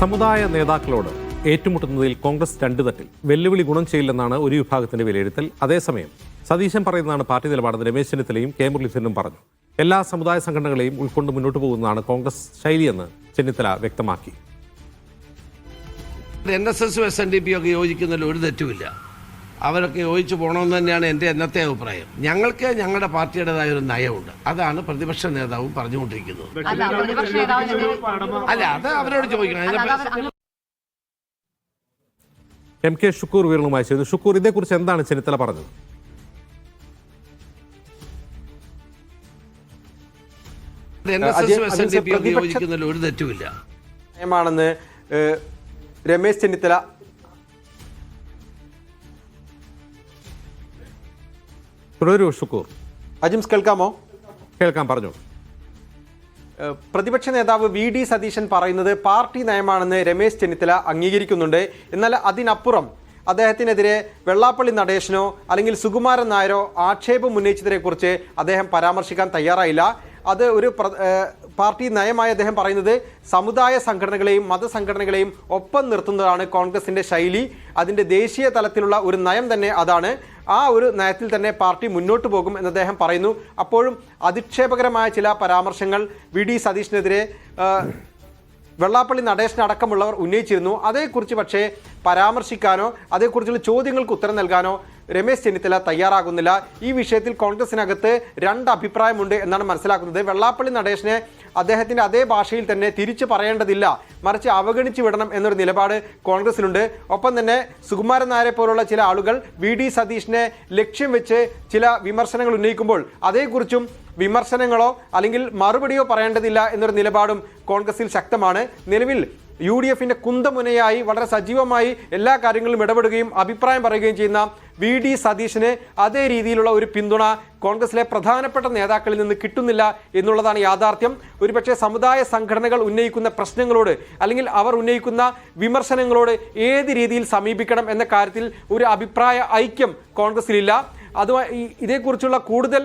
സമുദായ നേതാക്കളോട് ഏറ്റുമുട്ടുന്നതിൽ കോൺഗ്രസ് രണ്ടു തട്ടിൽ. വെല്ലുവിളി ഗുണം ചെയ്യില്ലെന്നാണ് ഒരു വിഭാഗത്തിന്റെ വിലയിരുത്തൽ. അതേസമയം സതീശൻ പറയുന്നതാണ് പാർട്ടി നിലപാടെന്ന് രമേശ് ചെന്നിത്തലയും കെ മുരളീധരനും പറഞ്ഞു. എല്ലാ സമുദായ സംഘടനകളെയും ഉൾക്കൊണ്ട് മുന്നോട്ട് പോകുന്നതാണ് കോൺഗ്രസ് ശൈലിയെന്ന് ചെന്നിത്തല വ്യക്തമാക്കി. എൻ എസ് എസും എസ് എൻ ഡി പി ഒക്കെ യോജിക്കുന്നതിൽ ഒരു തെറ്റുമില്ല. അവരൊക്കെ യോജിച്ചു പോകണമെന്ന് തന്നെയാണ് എന്റെ എന്നത്തെ അഭിപ്രായം. ഞങ്ങൾക്ക് ഞങ്ങളുടെ പാർട്ടിയുടേതായ ഒരു നയമുണ്ട്. അതാണ് പ്രതിപക്ഷ നേതാവും പറഞ്ഞുകൊണ്ടിരിക്കുന്നത്. അല്ല അല്ല അത് അവരോട് ചോദിക്കണം. എം കെ ഷുക്കൂർ വീരണുമായി ചെയ്തു ഷുക്കൂർ ഇതേക്കുറിച്ച് എന്താണ് ചെന്നിത്തല പറഞ്ഞത്? ഒരു തെറ്റുമില്ല. നയമാണെന്ന് രമേശ് ചെന്നിത്തല തുടരൂ ഷുക്കൂർ അജിംസ് കേൾക്കാമോ? കേൾക്കാം പറഞ്ഞു. പ്രതിപക്ഷ നേതാവ് വി ഡി സതീശൻ പറയുന്നത് പാർട്ടി നയമാണെന്ന് രമേശ് ചെന്നിത്തല അംഗീകരിക്കുന്നുണ്ട്. എന്നാൽ അതിനപ്പുറം അദ്ദേഹത്തിനെതിരെ വെള്ളാപ്പള്ളി നടേശനോ അല്ലെങ്കിൽ സുകുമാരൻ നായരോ ആക്ഷേപം ഉന്നയിച്ചതിനെക്കുറിച്ച് അദ്ദേഹം പരാമർശിക്കാൻ തയ്യാറായില്ല. അത് ഒരു പാർട്ടി നയമായി അദ്ദേഹം പറയുന്നത് സമുദായ സംഘടനകളെയും മതസംഘടനകളെയും ഒപ്പം നിർത്തുന്നതാണ് കോൺഗ്രസിന്റെ ശൈലി. അതിന്റെ ദേശീയ തലത്തിലുള്ള ഒരു നയം തന്നെ അതാണ്. ആ ഒരു നയത്തിൽ തന്നെ പാർട്ടി മുന്നോട്ട് പോകും എന്ന് അദ്ദേഹം പറയുന്നു. അപ്പോഴും അധിക്ഷേപകരമായ ചില പരാമർശങ്ങൾ വി ഡി സതീഷിനെതിരെ വെള്ളാപ്പള്ളി നടേശനടക്കമുള്ളവർ ഉന്നയിച്ചിരുന്നു. അതേക്കുറിച്ച് പക്ഷേ പരാമർശിക്കാനോ അതേക്കുറിച്ചുള്ള ചോദ്യങ്ങൾക്ക് ഉത്തരം നൽകാനോ രമേശ് ചെന്നിത്തല തയ്യാറാകുന്നില്ല. ഈ വിഷയത്തിൽ കോൺഗ്രസിനകത്ത് രണ്ട് അഭിപ്രായമുണ്ട് എന്നാണ് മനസ്സിലാക്കുന്നത്. വെള്ളാപ്പള്ളി നടേശനെ അദ്ദേഹത്തിന്റെ അതേ ഭാഷയിൽ തന്നെ തിരിച്ചു പറയേണ്ടതില്ല. മറിച്ച് അവഗണിച്ചു വിടണം എന്നൊരു നിലപാട് കോൺഗ്രസിലുണ്ട് ഒപ്പം തന്നെ സുകുമാരൻ നായരെ പോലുള്ള ചില ആളുകൾ വി. ഡി. സതീഷിനെ ലക്ഷ്യം വെച്ച് ചില വിമർശനങ്ങൾ ഉന്നയിക്കുമ്പോൾ അതേക്കുറിച്ചും വിമർശനങ്ങളോ അല്ലെങ്കിൽ മറുപടിയോ പറയേണ്ടതില്ല എന്നൊരു നിലപാടും കോൺഗ്രസിൽ ശക്തമാണ്. നിലവിൽ യു ഡി എഫിന്റെ കുന്തമുനയായി വളരെ സജീവമായി എല്ലാ കാര്യങ്ങളിലും ഇടപെടുകയും അഭിപ്രായം പറയുകയും ചെയ്യുന്ന വി ഡി സതീഷിന് അതേ രീതിയിലുള്ള ഒരു പിന്തുണ കോൺഗ്രസിലെ പ്രധാനപ്പെട്ട നേതാക്കളിൽ നിന്ന് കിട്ടുന്നില്ല എന്നുള്ളതാണ് യാഥാർത്ഥ്യം. ഒരുപക്ഷെ സമുദായ സംഘടനകൾ ഉന്നയിക്കുന്ന പ്രശ്നങ്ങളോട് അല്ലെങ്കിൽ അവർ ഉന്നയിക്കുന്ന വിമർശനങ്ങളോട് ഏത് രീതിയിൽ സമീപിക്കണം എന്ന കാര്യത്തിൽ ഒരു അഭിപ്രായ ഐക്യം കോൺഗ്രസിലില്ല. അതുമായി ഇതേക്കുറിച്ചുള്ള കൂടുതൽ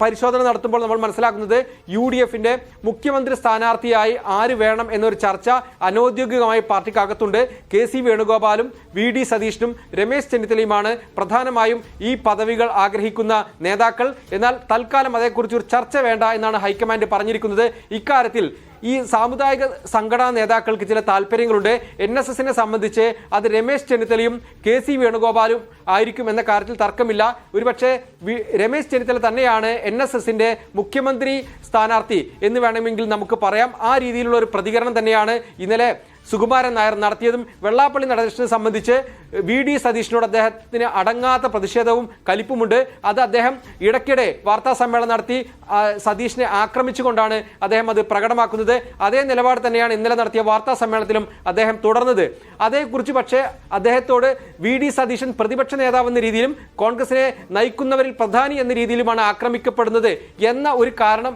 പരിശോധന നടത്തുമ്പോൾ നമ്മൾ മനസ്സിലാക്കുന്നത് യു ഡി എഫിന്റെ മുഖ്യമന്ത്രി സ്ഥാനാർത്ഥിയായി ആര് വേണം എന്നൊരു ചർച്ച അനൌദ്യോഗികമായി പാർട്ടിക്കകത്തുണ്ട്. കെ സി വേണുഗോപാലും വി ഡി സതീഷിനും രമേശ് ചെന്നിത്തലയുമാണ് പ്രധാനമായും ഈ പദവികൾ ആഗ്രഹിക്കുന്ന നേതാക്കൾ. എന്നാൽ തൽക്കാലം അതേക്കുറിച്ച് ഒരു ചർച്ച വേണ്ട എന്നാണ് ഹൈക്കമാൻഡ് പറഞ്ഞിരിക്കുന്നത്. ഇക്കാര്യത്തിൽ ഈ സാമുദായിക സംഘടനാ നേതാക്കൾക്ക് ചില താല്പര്യങ്ങളുണ്ട്. എൻ എസ് എസിനെ സംബന്ധിച്ച് അത് രമേശ് ചെന്നിത്തലയും കെ സി വേണുഗോപാലും ആയിരിക്കും എന്ന കാര്യത്തിൽ തർക്കമില്ല. ഒരുപക്ഷെ രമേശ് ചെന്നിത്തല തന്നെയാണ് എൻ എസ് എസിന്റെ മുഖ്യമന്ത്രി സ്ഥാനാർത്ഥി എന്ന് വേണമെങ്കിൽ നമുക്ക് പറയാം. ആ രീതിയിലുള്ള ഒരു പ്രതികരണം തന്നെയാണ് ഇന്നലെ സുകുമാരൻ നായർ നടത്തിയതും വെള്ളാപ്പള്ളി നടേശനെ സംബന്ധിച്ച് വി ഡി സതീഷിനോട് അദ്ദേഹത്തിന് അടങ്ങാത്ത പ്രതിഷേധവും കലിപ്പുമുണ്ട്. അത് അദ്ദേഹം ഇടയ്ക്കിടെ വാർത്താ സമ്മേളനം നടത്തി സതീഷിനെ ആക്രമിച്ചുകൊണ്ടാണ് അദ്ദേഹം അത് പ്രകടമാക്കുന്നത്. അതേ നിലപാട് തന്നെയാണ് ഇന്നലെ നടത്തിയ വാർത്താ സമ്മേളനത്തിലും അദ്ദേഹം തുടർന്നത്. അതേക്കുറിച്ച് പക്ഷേ അദ്ദേഹത്തോട് വി ഡി സതീശൻ പ്രതിപക്ഷ നേതാവെന്ന രീതിയിലും കോൺഗ്രസിനെ നയിക്കുന്നവരിൽ പ്രധാനി എന്ന രീതിയിലുമാണ് ആക്രമിക്കപ്പെടുന്നത് എന്ന ഒരു കാരണം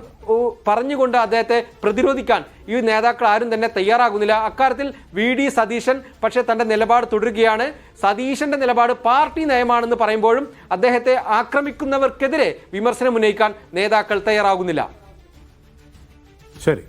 പറഞ്ഞുകൊണ്ട് അദ്ദേഹത്തെ പ്രതിരോധിക്കാൻ ഈ നേതാക്കൾ ആരും തന്നെ തയ്യാറാകുന്നില്ല. അക്കാര്യത്തിൽ വി ഡി സതീശൻ പക്ഷേ തന്റെ നിലപാട് തുടരുകയാണ്. സതീശന്റെ നിലപാട് പാർട്ടി നയമാണെന്ന് പറയുമ്പോഴും അദ്ദേഹത്തെ ആക്രമിക്കുന്നവർക്കെതിരെ വിമർശനം ഉന്നയിക്കാൻ നേതാക്കൾ തയ്യാറാകുന്നില്ല. ശരി.